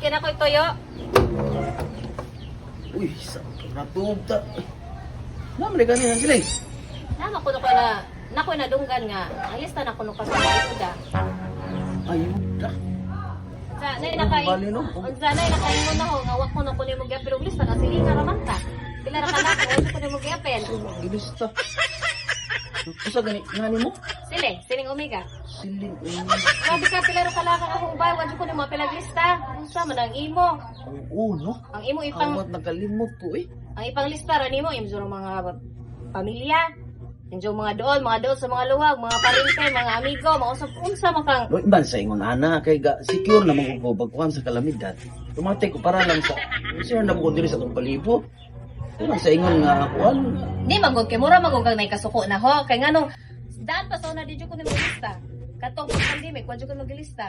kina ko itoyo. Uy, sa natubta. Naman ganyan sila eh. Nama ko na ko na nako na dunggan nga. Lista na kuno ka sa isuda. Ayun da. Sa nay nakain. Bali, no? Unsa nay nakain mo na ho nga wa ko na kuno mo gyapon og lista kasi nga raman ka. Pila ra ka na ko sa kuno mo gyapon. Gilista. Usa gani ngani mo? Sile, siling omega. Siling. Grabe ka pila ra ka lang akong bay wa ko na mo pila lista. Unsa man ang imo? Oo, no? Ang imo ipang Ang nakalimot ko eh. ang ipang lista ra nimo imong sa mga pamilya. Injo mga doon, mga doon sa mga luwag, mga parente, mga amigo, mga usap unsa man kang No, iban sa ingon ana kay ga secure na mo ko pagkuhan sa kalamidad. Tumatay ko para lang sa sino na mo ko diri sa tong palibot. Iban sa ingon nga kuan. Di magod kay mura magod kag may kasuko na ho. Kay nganong daan pa sa una di ko ni maglista. Katong pandemic wa jud ko maglista.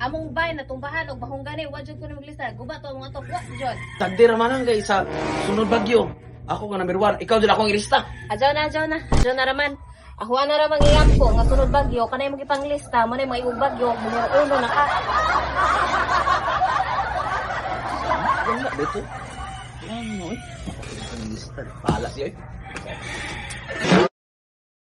Among bay na tumbahan og bahong gani wa jud ko ni maglista. Guba to ang mga to wa jud. Tagdi ra man ang kay sa sunod bagyo. Ako nga number one, ikaw din akong ilista. Adjaw na adjaw na. Adjaw na raman. Ako na raman iyam ko nga sunod bagyo kanay mo gipanglista mo na mga ibog bagyo mo uno na ka. Wala dito. Ano eh? Ilista. Pala siya eh.